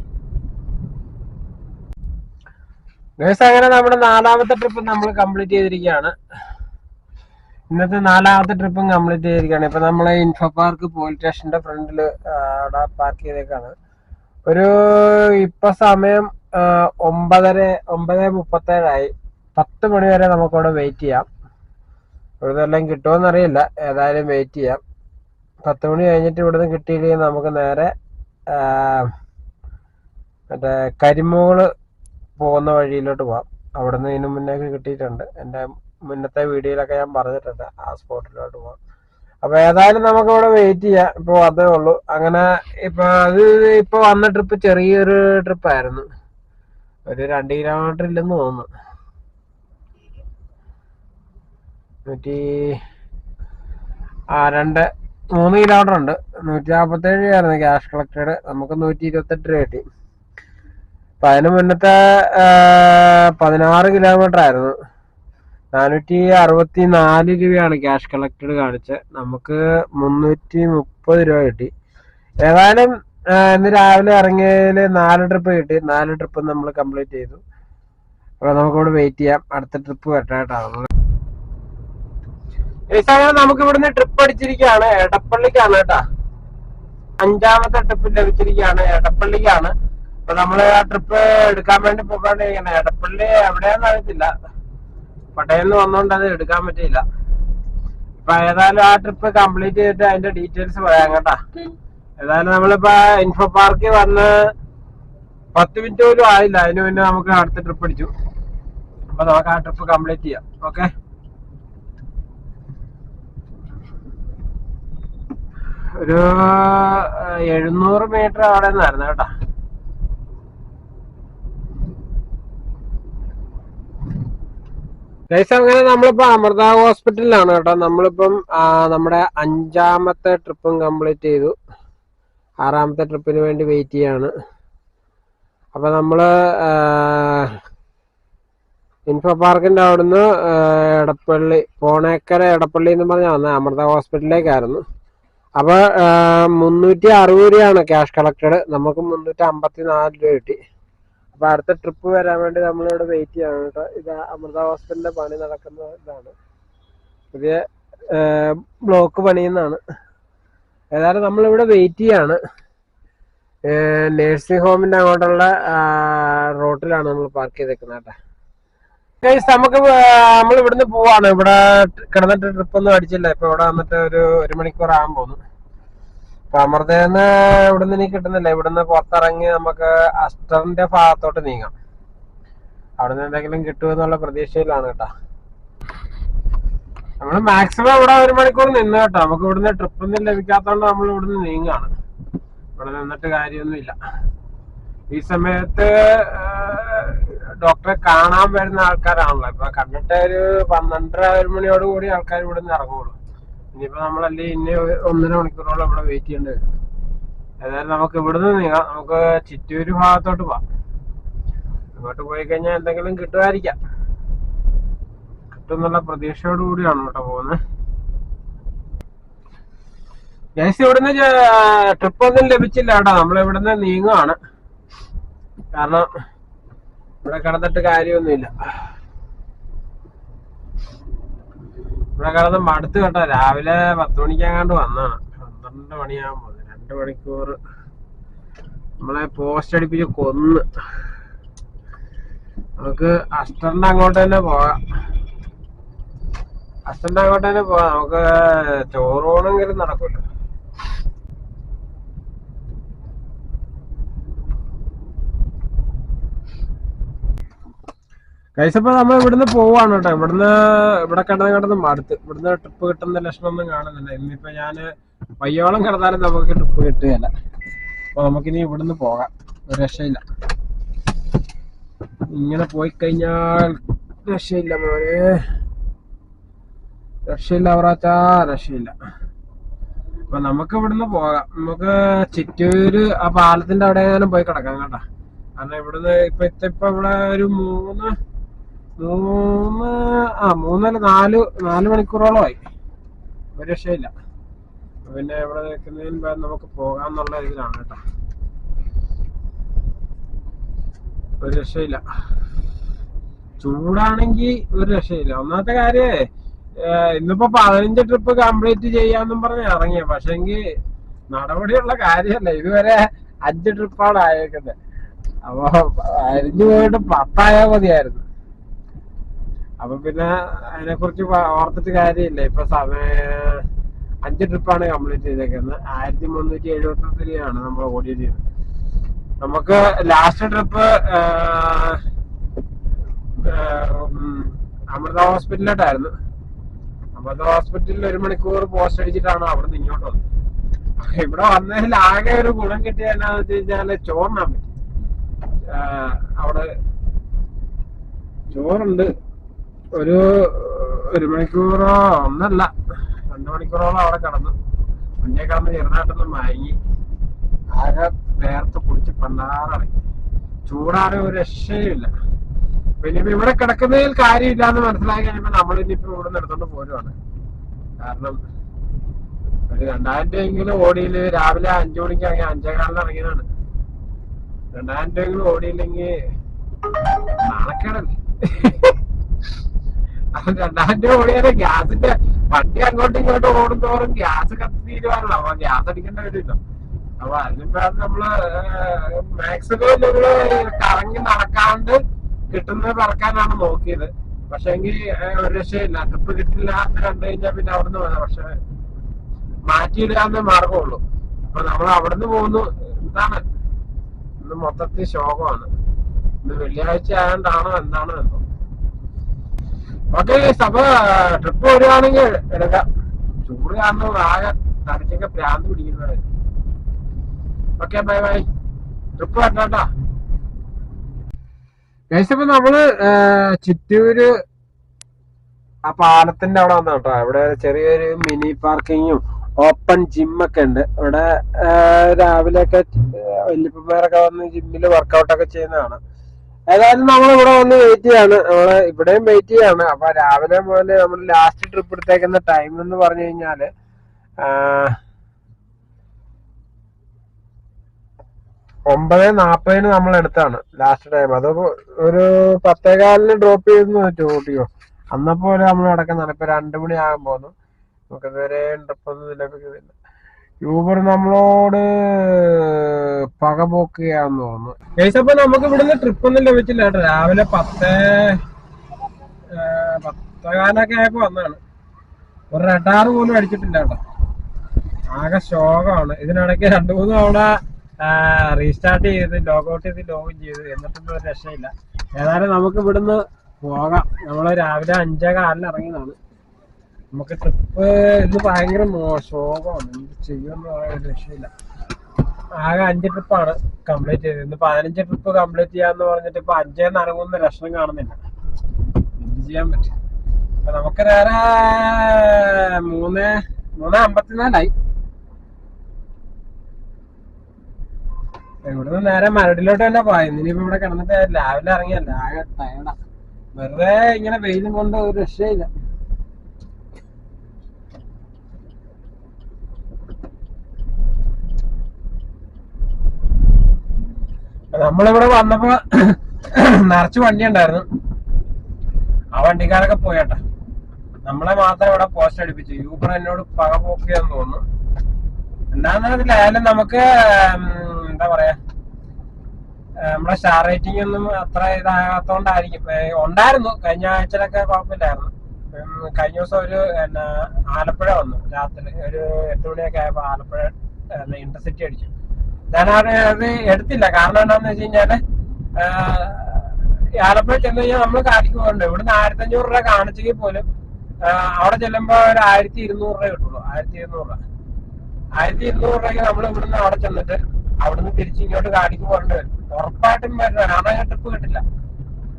അങ്ങനെ നമ്മുടെ നാലാമത്തെ ട്രിപ്പ് നമ്മൾ കംപ്ലീറ്റ് ചെയ്തിരിക്കുകയാണ്. ഇന്നത്തെ നാലാമത്തെ ട്രിപ്പും കംപ്ലീറ്റ് ചെയ്തിരിക്കുകയാണ്. ഇപ്പൊ നമ്മൾ ഇൻഫോ പാർക്ക് പോലീസ് സ്റ്റേഷന്റെ ഫ്രണ്ടിൽ അവിടെ പാർക്ക് ചെയ്തേക്കാണ്. ഒരു ഇപ്പൊ സമയം ഒമ്പതര ഒമ്പത് മുപ്പത്തേഴായി. പത്ത് മണി വരെ നമുക്കവിടെ വെയിറ്റ് ചെയ്യാം. ഇവിടുന്നെല്ലാം എല്ലാം അറിയില്ല ഏതായാലും വെയിറ്റ് ചെയ്യാം. പത്ത് മണി കഴിഞ്ഞിട്ട് ഇവിടുന്ന് കിട്ടിയില്ലെങ്കിൽ നമുക്ക് നേരെ മറ്റേ കരിമൂൾ പോകുന്ന വഴിയിലോട്ട് പോവാം. അവിടുന്ന് ഇതിനു മുന്നേക്ക് കിട്ടിയിട്ടുണ്ട്. എന്റെ മുന്നത്തെ വീഡിയോയിലൊക്കെ ഞാൻ പറഞ്ഞിട്ടുണ്ട് ആ സ്പോട്ടിലോട്ട് പോവാം. അപ്പൊ ഏതായാലും നമുക്ക് ഇവിടെ വെയിറ്റ് ചെയ്യാം. ഇപ്പൊ അതേ ഉള്ളൂ. അങ്ങനെ ഇപ്പൊ അത് ഇപ്പൊ വന്ന ട്രിപ്പ് ചെറിയൊരു ട്രിപ്പായിരുന്നു ഒരു രണ്ട് കിലോമീറ്റർ ഇല്ലെന്ന് തോന്നുന്നു. നൂറ്റി ആ രണ്ട് മൂന്ന് കിലോമീറ്റർ ഉണ്ട്. നൂറ്റി നാൽപ്പത്തേഴ് ആയിരുന്നു ക്യാഷ് കളക്റ്റഡ് നമുക്ക് നൂറ്റി ഇരുപത്തെട്ട് രൂപ കിട്ടി. അപ്പൊ അതിന് മുന്നത്തെ പതിനാറ് കിലോമീറ്റർ ആയിരുന്നു. നാനൂറ്റി അറുപത്തി നാല് രൂപയാണ് ക്യാഷ് കളക്റ്റഡ് കാണിച്ച് നമുക്ക് മുന്നൂറ്റി മുപ്പത് രൂപ കിട്ടി. ഏതായാലും ഇന്ന് രാവിലെ ഇറങ്ങിയതിൽ നാല് ട്രിപ്പ് കിട്ടി. നാല് ട്രിപ്പ് നമ്മൾ കംപ്ലീറ്റ് ചെയ്തു. അപ്പൊ നമുക്കിവിടെ വെയിറ്റ് ചെയ്യാം. അടുത്ത ട്രിപ്പ് വരട്ടെ നമ്മൾ നമുക്ക് ഇവിടുന്ന് ട്രിപ്പ് അടിച്ചിരിക്കുകയാണ്. എടപ്പള്ളിക്കാണ് കേട്ടാ. അഞ്ചാമത്തെ ട്രിപ്പ് ലഭിച്ചിരിക്കുകയാണ് എടപ്പള്ളിക്കാണ് അപ്പൊ നമ്മൾ ആ ട്രിപ്പ് എടുക്കാൻ വേണ്ടി പോകാണ്ടിരിക്കണം എടപ്പള്ളി എവിടെയാന്ന് അറിയത്തില്ല. പട്ടയിൽ നിന്ന് വന്നോണ്ട് അത് എടുക്കാൻ പറ്റിയില്ല. ഇപ്പൊ ഏതായാലും ആ ട്രിപ്പ് കംപ്ലീറ്റ് ചെയ്തിട്ട് അതിന്റെ ഡീറ്റെയിൽസ് പറയാം കേട്ടാ. ഏതായാലും നമ്മളിപ്പോ ഇൻഫോ പാർക്കിൽ വന്ന് പത്ത് മിനിറ്റ് പോലും ആയില്ല. അതിന് മുന്നേ നമുക്ക് അടുത്ത ട്രിപ്പ് അടിച്ചു. അപ്പൊ നമുക്ക് ആ ട്രിപ്പ് കംപ്ലീറ്റ് ചെയ്യാം. ഓക്കെ ഒരു എഴുന്നൂറ് മീറ്റർ അവിടെ നിന്നായിരുന്നു കേട്ടോ. ഗൈസ് അങ്ങനെ നമ്മളിപ്പോ അമൃത ഹോസ്പിറ്റലിലാണ് കേട്ടോ. നമ്മളിപ്പം നമ്മുടെ അഞ്ചാമത്തെ ട്രിപ്പും കംപ്ലീറ്റ് ചെയ്തു. ആറാമത്തെ ട്രിപ്പിന് വേണ്ടി വെയിറ്റ് ചെയ്യാണ്. അപ്പൊ നമ്മൾ ഇൻഫോ പാർക്കിന്റെ അവിടുന്ന് എടപ്പള്ളി പോണേക്കര എടപ്പള്ളി എന്ന് പറഞ്ഞ വന്നത് അമൃത ഹോസ്പിറ്റലിലേക്കായിരുന്നു. അപ്പൊ മുന്നൂറ്റി അറുപത് രൂപയാണ് ക്യാഷ് കളക്റ്റഡ് നമുക്ക് മുന്നൂറ്റി അമ്പത്തി നാല് രൂപ കിട്ടി. അപ്പൊ അടുത്ത ട്രിപ്പ് വരാൻ വേണ്ടി നമ്മളിവിടെ വെയിറ്റ് ചെയ്യാണ് കേട്ടോ. ഇത് അമൃത ഹോസ്പിറ്റലിന്റെ പണി നടക്കുന്ന ഇതാണ്. പുതിയ ബ്ലോക്ക് പണിയുന്നതാണ്. ഏതായാലും നമ്മളിവിടെ വെയിറ്റ് ചെയ്യാണ്. നേഴ്സിംഗ് ഹോമിന്റെ അങ്ങോട്ടുള്ള റോട്ടിലാണ് നമ്മൾ പാർക്ക് ചെയ്തേക്കുന്നത് കേട്ടോ. Guys, നമുക്ക് നമ്മൾ ഇവിടുന്ന് പോവാണ്. ഇവിടെ കിടന്നിട്ട് ട്രിപ്പ് ഒന്നും അടിച്ചില്ല. ഇപ്പൊ ഇവിടെ വന്നിട്ട് ഒരു ഒരു മണിക്കൂർ ആകാൻ പോകുന്നു അപ്പൊ അമൃതന്ന് ഇവിടുന്ന് ഇനി കിട്ടുന്നില്ല. ഇവിടുന്ന് പുറത്തിറങ്ങി നമുക്ക് അസ്റ്ററിന്റെ ഭാഗത്തോട്ട് നീങ്ങാം. അവിടുന്ന് എന്തെങ്കിലും കിട്ടുമെന്നുള്ള പ്രതീക്ഷയിലാണ് കേട്ടോ. നമ്മൾ മാക്സിമം ഇവിടെ ഒരു മണിക്കൂർ നിന്ന് കേട്ടോ. നമുക്ക് ഇവിടുന്ന് ട്രിപ്പൊന്നും ലഭിക്കാത്തതുകൊണ്ട് നമ്മൾ ഇവിടുന്ന് നീങ്ങാണ്. ഇവിടെ നിന്നിട്ട് കാര്യമൊന്നുമില്ല. ഈ സമയത്ത് ഡോക്ടറെ കാണാൻ വരുന്ന ആൾക്കാരാണല്ലോ. ഇപ്പൊ കണ്ടിട്ട് ഒരു പന്ത്രണ്ടര ഒരു മണിയോട് കൂടി ആൾക്കാർ ഇവിടെ നിന്ന് ഇറങ്ങുള്ളൂ. ഇനിയിപ്പോ നമ്മളല്ലേ ഇനി ഒന്നര മണിക്കൂറോളം ഇവിടെ വെയിറ്റ് ചെയ്യേണ്ടി വരും. ഏതായാലും നമുക്ക് ഇവിടുന്ന് നീങ്ങാം. നമുക്ക് ചിറ്റൂര് ഭാഗത്തോട്ട് പോവാം. അങ്ങോട്ട് പോയി കഴിഞ്ഞാൽ എന്തെങ്കിലും കിട്ടുമായിരിക്കാം. കിട്ടുമെന്നുള്ള പ്രതീക്ഷയോട് കൂടിയാണ് പോകുന്നത്. ഗൈസ് ഇവിടുന്ന് ട്രിപ്പ് ഒന്നും ലഭിച്ചില്ല കേട്ടോ. നമ്മൾ ഇവിടുന്ന് നീങ്ങുവാണ്. കാരണം ഇവിടെ കിടന്നിട്ട് കാര്യമൊന്നുമില്ല. ഇവിടെ കിടന്ന് മടുത്ത് കേട്ടോ. രാവിലെ പത്ത് മണിക്കാങ്ങാണ്ട് വന്നാണ് പന്ത്രണ്ട് മണിയാകുമ്പോൾ രണ്ട് മണിക്കൂർ നമ്മളെ പോസ്റ്റ് അടിപ്പിച്ച് കൊന്ന്. നമുക്ക് അസ്റ്ററിന്റെ അങ്ങോട്ട് തന്നെ പോകാം. അസ്റ്ററിന്റെ അങ്ങോട്ട് തന്നെ പോകാം. നമുക്ക് ചോറൂണെങ്കിലും നടക്കൂല. കഴിച്ചപ്പോ നമ്മൾ ഇവിടുന്ന് പോവാണ് കേട്ടോ ഇവിടുന്ന് ഇവിടെ കിടന്ന് കിടന്ന് മടുത്ത്. ഇവിടുന്ന് ട്രിപ്പ് കിട്ടുന്ന ലക്ഷണമൊന്നും കാണുന്നില്ല. ഇന്നിപ്പോ ഞാൻ പയ്യോളം കിടന്നാലും നമുക്ക് ട്രിപ്പ് കിട്ടുകയല്ല. അപ്പൊ നമുക്കിനി ഇവിടുന്ന് പോകാം. ഒരു രക്ഷയില്ല. ഇങ്ങനെ പോയി കഴിഞ്ഞാൽ രക്ഷയില്ല മോനെ. രക്ഷയില്ല അവറാച്ചാ രക്ഷയില്ല. അപ്പൊ നമുക്ക് ഇവിടുന്ന് പോകാം. നമുക്ക് ചിറ്റൂര് ആ പാലത്തിന്റെ അവിടെ ഏതായാലും പോയി കിടക്കാം കേട്ടാ. കാരണം ഇവിടുന്ന് ഇപ്പൊ ഇപ്പൊ ഇവിടെ ഒരു മൂന്ന് മൂന്ന് ആ മൂന്നല്ല നാല് നാല് മണിക്കൂറോളമായി. ഒരു രക്ഷയില്ല. പിന്നെ ഇവിടെ നിൽക്കുന്നതിന് മുമ്പ് നമുക്ക് പോകാന്നുള്ള ഇതിലാണ് കേട്ടോ. ഒരു രക്ഷയില്ല. ചൂടാണെങ്കിൽ ഒരു രക്ഷയില്ല. ഒന്നാമത്തെ കാര്യേ ഇന്നിപ്പോ പതിനഞ്ച് ട്രിപ്പ് കംപ്ലീറ്റ് ചെയ്യാന്നും പറഞ്ഞ് ഇറങ്ങിയ പക്ഷെങ്കിൽ നടപടിയുള്ള കാര്യല്ല ഇതുവരെ അഞ്ച് ട്രിപ്പാണ് ആയേക്കുന്നത് അപ്പൊ അരിഞ്ഞു പോയിട്ട് പത്തായാ മതിയായിരുന്നു. അപ്പൊ പിന്നെ അതിനെ കുറിച്ച് ഓർത്തിട്ട് കാര്യമില്ല. ഇപ്പൊ സമയ അഞ്ച് ട്രിപ്പാണ് കംപ്ലീറ്റ് ചെയ്തേക്കുന്നത്. ആയിരത്തി മുന്നൂറ്റി എഴുപത്തി രൂപയാണ് നമ്മൾ ഓടിയത്. നമുക്ക് ലാസ്റ്റ് ട്രിപ്പ് അമൃത ഹോസ്പിറ്റലിലോട്ടായിരുന്നു. അമൃത ഹോസ്പിറ്റലിൽ ഒരു മണിക്കൂർ പോസ്റ്റ് അടിച്ചിട്ടാണ് അവിടെ നിന്ന് ഇങ്ങോട്ട് വന്നത്. ഇവിടെ വന്നതിൽ ആകെ ഒരു ഗുണം കിട്ടിയ എന്നാന്ന് വെച്ച് കഴിഞ്ഞാൽ ചോറിനാൻ പറ്റി. അവിടെ ചോറുണ്ട്. ഒരു ഒരു മണിക്കൂറോ ഒന്നല്ല. രണ്ടു മണിക്കൂറോളം അവിടെ കിടന്നു മുന്നേ കിടന്ന് ചെറുതായിട്ടൊന്ന് മയങ്ങി. ആകെ നേരത്തെ കുടിച്ച് പണ്ടാറടങ്ങി. ചൂടാണ് ഒരു രക്ഷയില്ല പിന്നെ ഇപ്പൊ ഇവിടെ കിടക്കുന്നതിൽ കാര്യമില്ല എന്ന് മനസ്സിലാക്കി കഴിയുമ്പോ നമ്മൾ ഇനിയിപ്പോ ഇവിടെ എടുത്തോണ്ട് പോരുവാണ്. കാരണം ഒരു രണ്ടായിരം രൂപയെങ്കിലും ഓടിയിൽ രാവിലെ അഞ്ചു മണിക്ക് ഇറങ്ങി അഞ്ചേകാലിന് ഇറങ്ങിയതാണ്. രണ്ടായിരം രൂപയെങ്കിലും ഓടിയില്ലെങ്കിൽ നാണക്കേടല്ലേ? രണ്ടായിരം രൂപ ഓടിയാലേ ഗ്യാസിന്റെ വണ്ടി അങ്ങോട്ടും ഇങ്ങോട്ടും ഓടുന്തോറും ഗ്യാസ് കത്തി തീരുവാനുള്ള അപ്പൊ ഗ്യാസ് അടിക്കേണ്ട കാര്യമില്ല. അപ്പൊ അതിനിപ്പം നമ്മൾ മാക്സിമം നമ്മൾ കറങ്ങി നടക്കാണ്ട് കിട്ടുന്നത് പറക്കാനാണ് നോക്കിയത്. പക്ഷെങ്കിൽ ഒരു രക്ഷയില്ല ട്രിപ്പ് കിട്ടില്ല എന്ന് കണ്ടു കഴിഞ്ഞാൽ പിന്നെ അവിടുന്ന് വേണം പക്ഷെ മാറ്റിയിടാന്നേ മാർഗമുള്ളൂ. അപ്പൊ നമ്മൾ അവിടുന്ന് പോകുന്നു. എന്താണ്? ഇന്ന് മൊത്തത്തിൽ ശോകമാണ്. ഇന്ന് വെള്ളിയാഴ്ച ആയതുകൊണ്ടാണോ എന്താണോ എന്തോ. ഓക്കെ സഭ ട്രിപ്പ് വരികയാണെങ്കിൽ എടുക്കാം. ചൂട് കാരണം ആകെ തലയ്ക്കൊക്കെ പ്രാന്ത് പിടിക്കുന്നത് ഓക്കെ ബൈ ബൈ ട്രിപ്പ് വരണ്ടാ ഇപ്പൊ നമ്മൾ ചിറ്റൂര് ആ പാലത്തിന്റെ അവിടെ വന്ന കേട്ടോ. ഇവിടെ ചെറിയൊരു മിനി പാർക്കിങ്ങും ഓപ്പൺ ജിമ്മൊക്കെ ഉണ്ട്. ഇവിടെ രാവിലെയൊക്കെ വല്യപ്പന്മാരൊക്കെ വന്ന് ജിമ്മിൽ വർക്കൗട്ട് ഒക്കെ ചെയ്യുന്നതാണ്. ഏതായാലും നമ്മൾ ഇവിടെ വന്ന് വെയിറ്റ് ചെയ്യാണ്. നമ്മൾ ഇവിടെയും വെയിറ്റ് ചെയ്യാണ്. അപ്പൊ രാവിലെ മുതൽ നമ്മൾ ലാസ്റ്റ് ട്രിപ്പ് എടുത്തേക്കുന്ന ടൈം എന്ന് പറഞ്ഞു കഴിഞ്ഞാൽ ഒമ്പത് നാപ്പതിന് നമ്മൾ എടുത്താണ് ലാസ്റ്റ് ടൈം അത് ഒരു പത്തേകാലിന് ഡ്രോപ്പ് ചെയ്തെന്ന് വെച്ചു കൂട്ടിയോ അന്നപ്പോലെ നമ്മൾ നടക്കുന്നതാണ് ഇപ്പൊ രണ്ടു മണി ആകാൻ പോകുന്നു. നമുക്ക് ഇതുവരെ ട്രിപ്പൊന്നും ലഭിക്കുന്നില്ല യൂബർ നമ്മളോട് പക പോക്കുകയാന്ന് തോന്നുന്നു. ഗൈസ് അപ്പൊ നമുക്ക് ഇവിടുന്ന് ട്രിപ്പ് ഒന്നും ലഭിച്ചില്ല കേട്ടോ. രാവിലെ പത്തേ പത്തകാലൊക്കെ ആയപ്പോ വന്നാണ് ഒരു റഡാർ പോലും അടിച്ചിട്ടില്ല കേട്ടോ. ആകെ ശോകമാണ്. ഇതിനിടയ്ക്ക് രണ്ടു മൂന്ന് തവണ റീസ്റ്റാർട്ട് ചെയ്ത് ലോഗൗട്ട് ചെയ്ത് ലോഗിൻ ചെയ്ത്. എന്നിട്ടൊന്നും ഒരു രക്ഷയില്ല. ഏതായാലും നമുക്ക് ഇവിടുന്ന് പോകാം. നമ്മൾ രാവിലെ അഞ്ചേ കാലിന് ഇറങ്ങിയതാണ്. നമുക്ക് ട്രിപ്പ് ഇന്ന് ഭയങ്കര മോശമാണ് എന്ത് ചെയ്യുമെന്ന് പറയാൻ രക്ഷയില്ല. ആകെ അഞ്ച് ട്രിപ്പാണ് കംപ്ലീറ്റ് ചെയ്തത്. ഇന്ന് പതിനഞ്ച് ട്രിപ്പ് കംപ്ലീറ്റ് ചെയ്യാന്ന് പറഞ്ഞിട്ട് ഇപ്പൊ അഞ്ചേ ഇറങ്ങുന്ന ലക്ഷണം കാണുന്നില്ല. എന്ത് ചെയ്യാൻ പറ്റും? അപ്പൊ നമുക്ക് നേരെ മൂന്ന് മൂന്ന് അമ്പത്തിനാലായി. ഇവിടുന്ന് നേരെ മരടിലോട്ട് തന്നെ പോയി ഇനിയിപ്പോ ഇവിടെ കിടന്നിട്ട് രാവിലെ ഇറങ്ങിയല്ല? ആകെ ടയർഡാ വെറുതെ ഇങ്ങനെ വെയിലും കൊണ്ട് ഒരു രക്ഷയില്ല. നമ്മളിവിടെ വന്നപ്പോ നിറച്ച് വണ്ടി ഉണ്ടായിരുന്നു ആ വണ്ടിക്കാരൊക്കെ പോയട്ടെ. നമ്മളെ മാത്രം ഇവിടെ പോസ്റ്റ് അടിപ്പിച്ചു. യൂബർ എന്നോട് പക പോക്കിയെന്ന് തോന്നുന്നു. എന്താന്ന് നമുക്ക് എന്താ പറയാ നമ്മളെ സ്റ്റാർ റേറ്റിംഗ് ഒന്നും അത്ര ഇതാകാത്തോണ്ടായിരിക്കും. ഉണ്ടായിരുന്നു. കഴിഞ്ഞ ആഴ്ചയിലൊക്കെ കുഴപ്പമില്ലായിരുന്നു. കഴിഞ്ഞ ദിവസം ഒരു എന്നാ ആലപ്പുഴ വന്നു. രാത്രി ഒരു എട്ട് മണിയൊക്കെ ആയപ്പോ ആലപ്പുഴ ഇന്റർസിറ്റി അടിച്ചു. ഞാൻ അത് എടുത്തില്ല. കാരണം എന്താന്ന് വെച്ച് കഴിഞ്ഞാൽ ആലപ്പുഴ ചെന്ന് കഴിഞ്ഞാൽ നമ്മൾ കാട്ടിക്ക് പോകണ്ട? ഇവിടുന്ന് ആയിരത്തി അഞ്ഞൂറ് രൂപ കാണിച്ചെങ്കിൽ പോലും അവിടെ ചെല്ലുമ്പോ ഒരു ആയിരത്തി ഇരുന്നൂറ് രൂപ കിട്ടുള്ളൂ. ആയിരത്തി ഇരുന്നൂറ് രൂപ. ആയിരത്തി ഇരുന്നൂറ് രൂപയ്ക്ക് നമ്മൾ ഇവിടുന്ന് അവിടെ ചെന്നിട്ട് അവിടുന്ന് തിരിച്ച് ഇങ്ങോട്ട് കാടിക്ക് പോകേണ്ടി വരും. ഉറപ്പായിട്ടും വരണം കാരണം ട്രിപ്പ് കിട്ടില്ല.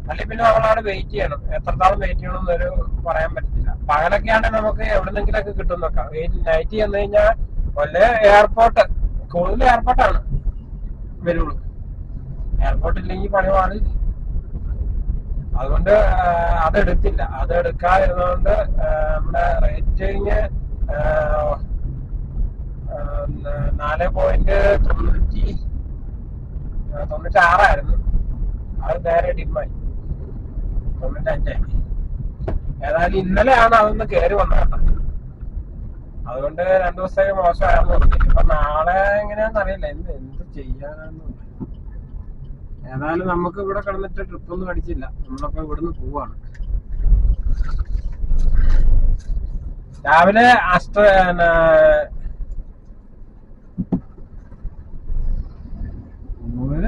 അല്ലെങ്കിൽ പിന്നെ നമ്മളവിടെ വെയിറ്റ് ചെയ്യണം. എത്രത്തോളം വെയിറ്റ് ചെയ്യണം എന്നൊരു പറയാൻ പറ്റത്തില്ല. പകലൊക്കെ ആണെങ്കിൽ നമുക്ക് എവിടെന്നെങ്കിലൊക്കെ കിട്ടും നോക്കാം നൈറ്റ് ചെന്ന് കഴിഞ്ഞാൽ കൊല്ലം എയർപോർട്ട് കൂടുതൽ എയർപോർട്ടാണ് വരുള്ളൂ. എയർപോർട്ട് ഇല്ലെങ്കിൽ പണി മാറി അതുകൊണ്ട് അതെടുത്തില്ല അതെടുക്കാതിരുന്നതുകൊണ്ട് നമ്മുടെ റേറ്റിങ് നാല് പോയിന്റ് തൊണ്ണൂറ്റി തൊണ്ണൂറ്റി ആറായിരുന്നു അത് നേരെ ഡിമായി തൊണ്ണൂറ്റഞ്ചായി. ഏതായാലും ഇന്നലെയാണ് അതൊന്ന് കയറി വന്നത് അതുകൊണ്ട് രണ്ടു ദിവസത്തേക്ക് മോശമായിരുന്നു. ഇപ്പൊ നാളെ എങ്ങനെയാന്ന് അറിയില്ല. എന്ത് എന്ത് ചെയ്യാനാന്ന് ഏതായാലും നമുക്ക് ഇവിടെ കിടന്നിട്ട് ട്രിപ്പ് ഒന്നും അടിച്ചില്ല. നമ്മളപ്പോ ഇവിടുന്ന് പോവാണ്. രാവിലെ അഷ്ട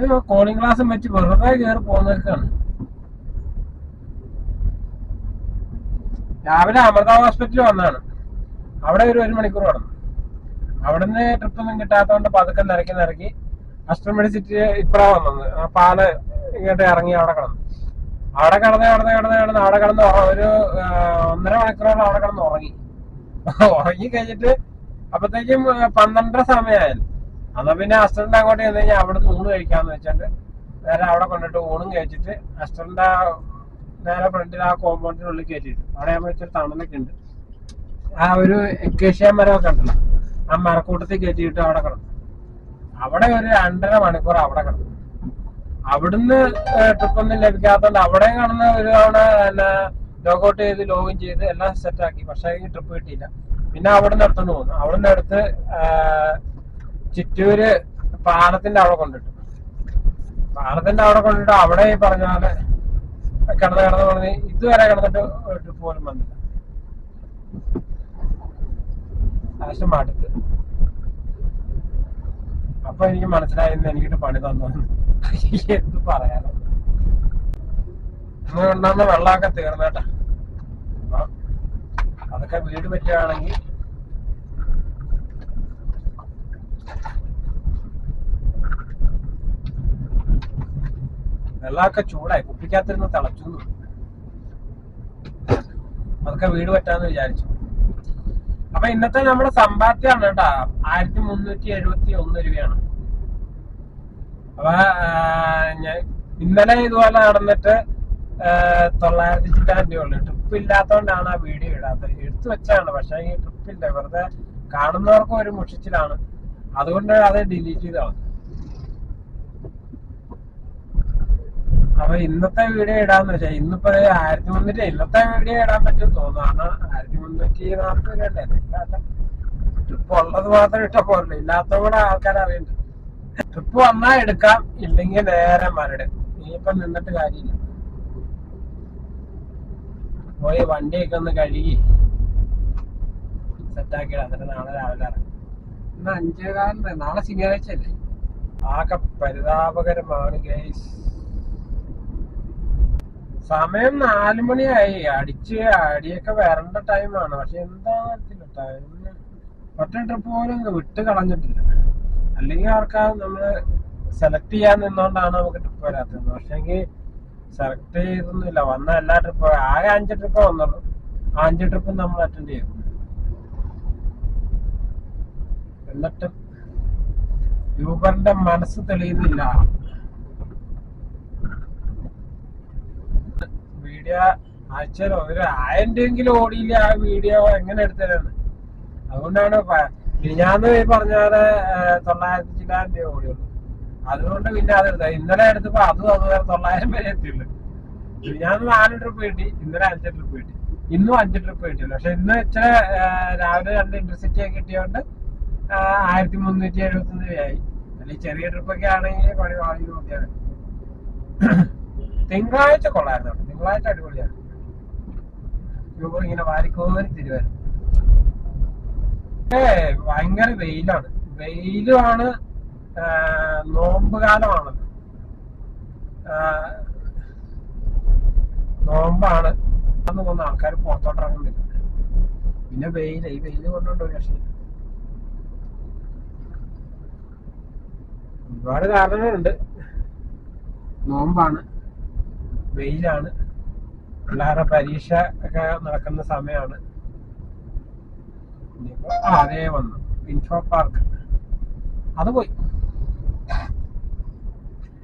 ഒരു കോളിംഗ് ക്ലാസ്സും വെച്ച് വെറുതെ കയറി പോകുന്നേക്കാണ് രാവിലെ അമൃത ഹോസ്പിറ്റലിൽ വന്നതാണ്. അവിടെ ഒരു ഒരു മണിക്കൂർ കടന്നു അവിടുന്ന് ട്രിപ്പ് ഒന്നും കിട്ടാത്തതുകൊണ്ട് പതുക്കെ നിരക്കി നിരക്കി. അഷ്ടമണി സിറ്റി ഇപ്പഴാ വന്നത്. ആ പാൽ ഇങ്ങോട്ട് ഇറങ്ങി അവിടെ കിടന്നു. അവിടെ കിടന്ന് കിടന്ന് കിടന്ന് കിടന്ന് അവിടെ കിടന്ന് ഒരു ഒന്നര മണിക്കൂറോളം അവിടെ കിടന്ന് ഉറങ്ങി. ഉറങ്ങി കഴിഞ്ഞിട്ട് അപ്പത്തേക്കും പന്ത്രണ്ടര സമയമായാലും എന്നാ പിന്നെ അസ്റ്ററിന്റെ അങ്ങോട്ട് ചെന്ന് കഴിഞ്ഞാൽ അവിടെ ഊണ് കഴിക്കാന്ന് വെച്ചിട്ട് നേരെ അവിടെ കൊണ്ടിട്ട് ഊണും കഴിച്ചിട്ട് അസ്റ്ററിന്റെ നേരെ ഫ്രണ്ടിൽ ആ കോമ്പൗണ്ടിനുള്ളിൽ കയറ്റിയിട്ട് അവിടെ ആകുമ്പോൾ ഇച്ചിരി തണലൊക്കെ ഉണ്ട്. ആ ഒരു എക്കേഷ്യ മരമൊക്കെ ഉണ്ടല്ലോ ആ മരക്കൂട്ടത്തിൽ കയറ്റിയിട്ട് അവിടെ കിടന്നു. അവിടെ ഒരു രണ്ടര മണിക്കൂർ അവിടെ കിടന്നു. അവിടുന്ന് ട്രിപ്പൊന്നും ലഭിക്കാത്തോണ്ട് അവിടെ കിടന്ന് ഒരു തവണ പിന്നെ ലോഗൗട്ട് ചെയ്ത് ലോഗിൻ ചെയ്ത് എല്ലാം സെറ്റ് ആക്കി. പക്ഷെ ഈ ട്രിപ്പ് കിട്ടിയില്ല. പിന്നെ അവിടുന്ന് എടുത്തോണ്ട് പോന്നു. അവിടുന്ന് എടുത്ത് ആ, ചിറ്റൂര് പാലത്തിന്റെ അവിടെ കൊണ്ടിട്ടു. പാലത്തിന്റെ അവിടെ കൊണ്ടിട്ട് അവിടെ ഈ പറഞ്ഞ പോലെ കിടന്ന് കിടന്ന് പറഞ്ഞ് ഇതുവരെ കിടന്നിട്ട് ട്രിപ്പ് പോലും വന്നില്ല. ലാസ്റ്റ് മടുത്ത് അപ്പൊ എനിക്ക് മനസ്സിലായിരുന്നു എനിക്കിട്ട് പണി തന്നു. എന്ത് പറയാനോ. ഇന്ന് കൊണ്ടുവന്ന വെള്ളമൊക്കെ തീർന്നേട്ടാ അതൊക്കെ വീട് പറ്റുകയാണെങ്കിൽ വെള്ളമൊക്കെ ചൂടായി. കുപ്പിക്കകത്തിരുന്ന് തിളച്ചു. അതൊക്കെ വീട് പറ്റാന്ന് വിചാരിച്ചു. അപ്പൊ ഇന്നത്തെ നമ്മുടെ സമ്പാദ്യമാണ് കേട്ടാ. ആയിരത്തി മുന്നൂറ്റി എഴുപത്തി ഒന്ന് രൂപയാണ്. അപ്പൊ ഞാൻ ഇന്നലെ ഇതുപോലെ നടന്നിട്ട് തൊള്ളായിരത്തി ചില്ലായിരം രൂപയുള്ളു. ട്രിപ്പ് ഇല്ലാത്തതുകൊണ്ടാണ് ആ വീഡിയോ ഇടാത്തത്. എടുത്തു വെച്ചാണ് പക്ഷെ ഈ ട്രിപ്പ് ഇല്ല. വെറുതെ കാണുന്നവർക്കും ഒരു മുഷിച്ചിലാണ്. അതുകൊണ്ട് അത് ഡിലീറ്റ് ചെയ്താണ് അപ്പൊ ഇന്നത്തെ വീഡിയോ ഇടാന്ന് വെച്ചാൽ ഇന്നിപ്പോ ആയിരത്തി മുന്നൂറ്റി ഇന്നത്തെ വീഡിയോ ഇടാൻ പറ്റും തോന്നുന്നു. ആയിരത്തി മുന്നൂറ്റി നാൽപ്പത് രൂപയല്ലേ ട്രിപ്പ് ഉള്ളത് മാത്രം ഇട്ട പോരല്ലോ. ഇല്ലാത്ത കൂടെ ആൾക്കാർ അറിയണ്ട? ട്രിപ്പ് വന്നാ എടുക്കാം. ഇല്ലെങ്കിൽ നേരെ മരടും. നീ ഇപ്പൊ നിന്നിട്ട് കാര്യമില്ല. പോയി വണ്ടിയൊക്കെ ഒന്ന് കഴുകി സെറ്റാക്കി എന്നിട്ട് നാളെ രാവിലെ ഇറങ്ങും. ഇന്ന് അഞ്ചേകാലിന് നാളെ ശനിയാഴ്ച അല്ലേ? ആകെ പരിതാപകരമാണ് ഗൈസ് സമയം നാലു മണിയായി. അടിച്ച് അടിയൊക്കെ വരേണ്ട ടൈമാണ് പക്ഷെ എന്താ ടൈമിന് ഒറ്റ ട്രിപ്പ് പോലും വിട്ട് കളഞ്ഞിട്ടില്ല. അല്ലെങ്കിൽ ആർക്കാ നമ്മൾ സെലക്ട് ചെയ്യാൻ നിന്നോണ്ടാണ് നമുക്ക് ട്രിപ്പ് വരാത്തത്. പക്ഷെങ്കിൽ സെലക്ട് ചെയ്തൊന്നുമില്ല. വന്ന എല്ലാ ട്രിപ്പ് ആകെ അഞ്ച് ട്രിപ്പ് വന്നുള്ളൂ. ആ അഞ്ച് ട്രിപ്പും നമ്മൾ അറ്റൻഡ് ചെയ്തു എന്നിട്ട് യൂബറിന്റെ മനസ്സ് തെളിയുന്നില്ല. വീഡിയോ ആഴ്ചയിൽ ഒരു ആയിരം രൂപയെങ്കിലും ഓടിയില്ല ആ വീഡിയോ എങ്ങനെ എടുത്തരാണ് അതുകൊണ്ടാണ് ഞാൻ മിനിഞ്ഞാന്ന് ഈ പറഞ്ഞ പോലെ ആ, തൊള്ളായിരത്തി രൂപ ഓടിയുള്ളൂ. അതുകൊണ്ട് പിന്നെ അത് എടുത്തത് ഇന്നലെ എടുത്തപ്പോ അതും വേറെ തൊള്ളായിരം വരെ എത്തിയുള്ളൂ മിനിഞ്ഞാന്ന് നാല് ട്രിപ്പ് കിട്ടി ഇന്നലെ അഞ്ച് ട്രിപ്പ് കിട്ടി. ഇന്നും അഞ്ച് ട്രിപ്പ് കിട്ടിയുള്ളു പക്ഷെ ഇന്ന് ഇച്ചിരി രാവിലെ രണ്ട് ഇന്റർസിറ്റി ഒക്കെ കിട്ടിയോണ്ട് ആയിരത്തി മുന്നൂറ്റി എഴുപത്തി ഒന്ന് രൂപയായി അല്ലെങ്കിൽ ചെറിയ ട്രിപ്പൊക്കെ ആണെങ്കിൽ പണി വാങ്ങി നോക്കിയാണ് തിങ്കളാഴ്ച കൊള്ളായിരുന്നു. തിങ്കളാഴ്ച അടിപൊളിയാണ് യൂബർ ഇങ്ങനെ വാരിക്കോരി തിരുവായിരുന്നു. ഏ ഭയങ്കര വെയിലാണ്. വെയിലുമാണ് നോമ്പ് കാലമാണല്ലോ നോമ്പാണ്. അന്ന് പോകുന്ന ആൾക്കാർ പുറത്തോട്ട് ഇറങ്ങുന്നില്ല. പിന്നെ വെയിൽ ഈ വെയിൽ കൊണ്ടുകൊണ്ട് ഒരു രക്ഷയില്ല ഒരുപാട് കാരണങ്ങളുണ്ട്. നോമ്പാണ്. വെയിലാണ്. പിള്ളേരുടെ പരീക്ഷ ഒക്കെ നടക്കുന്ന സമയമാണ് അതേ വന്നു. ഇൻഫോ പാർക്ക് അത് പോയി.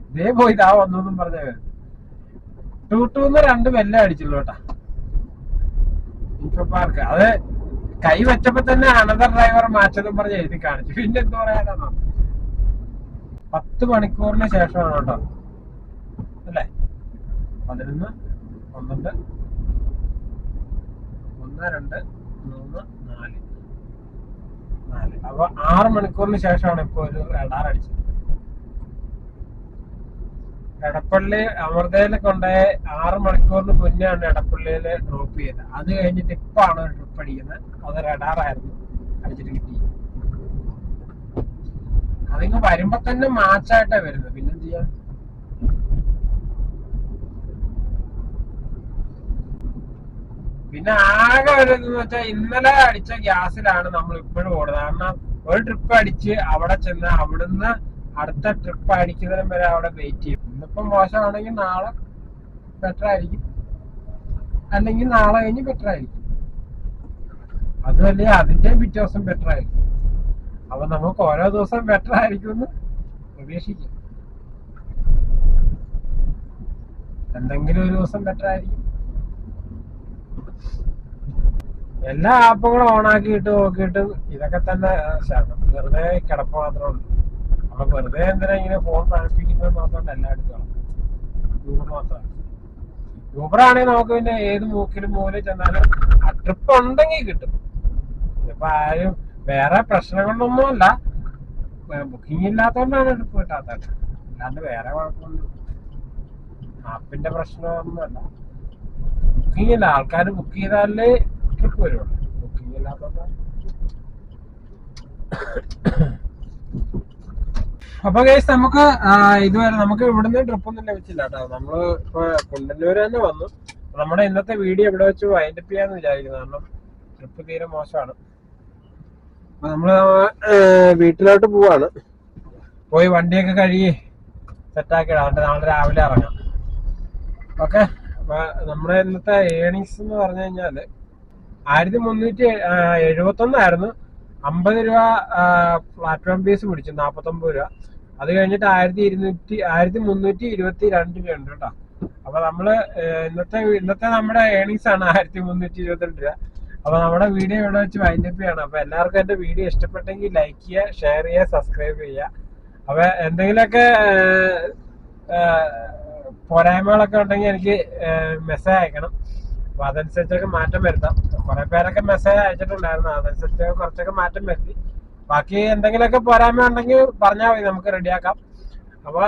ഇതേ പോയി ഇതാ വന്നു പറഞ്ഞ ടൂ എന്ന് രണ്ട് ബെല്ല അടിച്ചുള്ളൂ കേട്ടാ. ഇൻഫോ പാർക്ക് അത് കൈ വെച്ചപ്പോ തന്നെ അനദർ ഡ്രൈവർ മാറ്റതും പറഞ്ഞ് എഴുതി കാണിച്ചു. പിന്നെ എന്ത് പറയാനാണോ പത്ത് മണിക്കൂറിന് ശേഷമാണ് കേട്ടോ. പതിനൊന്ന് പന്ത്രണ്ട് ഒന്ന് രണ്ട് മൂന്ന് നാല്. നാല്. അപ്പൊ ആറ് മണിക്കൂറിന് ശേഷമാണ് ഇപ്പൊ ഒരു റഡാർ അടിച്ചത്. എടപ്പള്ളി അമൃതയിൽ കൊണ്ടുപോയ ആറ് മണിക്കൂറിന് മുന്നെയാണ് എടപ്പള്ളിയിൽ ഡ്രോപ്പ് ചെയ്തത്. അത് കഴിഞ്ഞിട്ട് ഇപ്പാണ് ഒരു ട്രിപ്പ് അടിക്കുന്നത്. അത് റഡാറായിരുന്നു അടിച്ചിട്ട് കിട്ടി അതിങ്ങ് വരുമ്പോ തന്നെ മാച്ചായിട്ടാ വരുന്നത്. പിന്നെന്ത് ചെയ്യാൻ പിന്നെ ആകെ ഒരു ഇതെന്ന് വെച്ചാൽ ഇന്നലെ അടിച്ച ഗ്യാസിലാണ് നമ്മൾ ഇപ്പോഴും ഓടുന്നത്. കാരണം ഒരു ട്രിപ്പ് അടിച്ച് അവിടെ ചെന്ന് അവിടുന്ന് അടുത്ത ട്രിപ്പ് അടിക്കുന്നതിനും വരെ അവിടെ വെയിറ്റ് ചെയ്യും. ഇന്നിപ്പം മോശമാണെങ്കിൽ നാളെ ബെറ്റർ ആയിരിക്കും. അല്ലെങ്കിൽ നാളെ കഴിഞ്ഞ് ബെറ്റർ ആയിരിക്കും. അതുമല്ലേ അതിന്റെയും പിറ്റേ ദിവസം ബെറ്റർ ആയിരിക്കും. അപ്പൊ നമുക്ക് ഓരോ ദിവസം ബെറ്റർ ആയിരിക്കുമെന്ന് പ്രതീക്ഷിക്കാം. എന്തെങ്കിലും ഒരു ദിവസം ബെറ്റർ ആയിരിക്കും. എല്ലാ ആപ്പുകളും ഓൺ ആക്കിയിട്ട് നോക്കിയിട്ട് ഇതൊക്കെ തന്നെ വെറുതെ കിടപ്പ് മാത്രമേ ഉള്ളൂ. അപ്പൊ വെറുതെ എന്തിനാ ഇങ്ങനെ ഫോൺ പ്രവർത്തിക്കുന്നത് നോക്കണ്ട എല്ലായിടത്തും യൂബർ മാത്രമാണ്. യൂബർ ആണെങ്കിൽ നമുക്ക് പിന്നെ ഏത് മൂക്കിലും മൂലം ചെന്നാലും ആ ട്രിപ്പ് ഉണ്ടെങ്കിൽ കിട്ടും. ഇപ്പൊ ആരും വേറെ പ്രശ്നങ്ങളൊന്നുമല്ല ബുക്കിംഗ് ഇല്ലാത്തതുകൊണ്ടാണ് ട്രിപ്പ് കിട്ടാത്തത്. അല്ലാണ്ട് വേറെ കുഴപ്പമൊന്നും ആപ്പിന്റെ പ്രശ്നമൊന്നുമല്ല. ബുക്കിംഗ് ഇല്ല. ആൾക്കാർ ബുക്ക് ചെയ്താലേ ട്രിപ്പ് വരുള്ളൂ ബുക്കിംഗ് അപ്പൊ കേസ് നമുക്ക് ഇതുവരെ നമുക്ക് ഇവിടുന്ന് ട്രിപ്പ് ഒന്നും ലഭിച്ചില്ല കേട്ടോ. നമ്മൾ ഇപ്പൊ കുണ്ടന്നൂര് തന്നെ വന്നു. നമ്മുടെ ഇന്നത്തെ വീഡിയോ ഇവിടെ വെച്ച് വൈൻഡപ്പ് ചെയ്യാന്ന് വിചാരിക്കുന്നു. കാരണം ട്രിപ്പ് തീരെ മോശമാണ്. അപ്പൊ നമ്മൾ വീട്ടിലോട്ട് പോവാണ്. പോയി വണ്ടിയൊക്കെ കഴുകി സെറ്റാക്കി ഇടാണ്ട് നാളെ രാവിലെ ഇറങ്ങാം. ഓക്കെ അപ്പൊ നമ്മുടെ ഇന്നത്തെ ഏണിങ്സ് എന്ന് പറഞ്ഞു കഴിഞ്ഞാൽ ആയിരത്തി മുന്നൂറ്റി എഴുപത്തി ഒന്നായിരുന്നു അമ്പത് രൂപ പ്ലാറ്റ്ഫോം ഫീസ് പിടിച്ചു നാപ്പത്തൊമ്പത് രൂപ. അത് കഴിഞ്ഞിട്ട് ആയിരത്തി ഇരുന്നൂറ്റി ആയിരത്തി മുന്നൂറ്റി ഇരുപത്തി രണ്ട് രൂപ ഉണ്ട് കേട്ടോ. അപ്പൊ നമ്മൾ ഇന്നത്തെ ഇന്നത്തെ നമ്മുടെ ഏണിങ്സ് ആണ് ആയിരത്തി മുന്നൂറ്റി ഇരുപത്തിരണ്ട് രൂപ. അപ്പൊ നമ്മുടെ വീഡിയോ ഇവിടെ വെച്ച് വൈൻഡപ്പ് ചെയ്യണം. അപ്പൊ എല്ലാവർക്കും എന്റെ വീഡിയോ ഇഷ്ടപ്പെട്ടെങ്കിൽ ലൈക്ക് ചെയ്യുക ഷെയർ ചെയ്യുക സബ്സ്ക്രൈബ് ചെയ്യുക. അപ്പൊ എന്തെങ്കിലുമൊക്കെ പോരായ്മകളൊക്കെ ഉണ്ടെങ്കിൽ എനിക്ക് മെസ്സേജ് അയക്കണം. അപ്പൊ അതനുസരിച്ചൊക്കെ മാറ്റം വരുത്താം. കുറെ പേരൊക്കെ മെസ്സേജ് അയച്ചിട്ടുണ്ടായിരുന്നു. അതനുസരിച്ച് കുറച്ചൊക്കെ മാറ്റം വരുത്തി. ബാക്കി എന്തെങ്കിലുമൊക്കെ പോരായ്മ ഉണ്ടെങ്കിൽ പറഞ്ഞാൽ മതി. നമുക്ക് റെഡിയാക്കാം. അപ്പൊ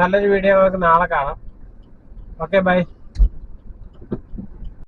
നല്ലൊരു വീഡിയോ നമുക്ക് നാളെ കാണാം. Okay bye.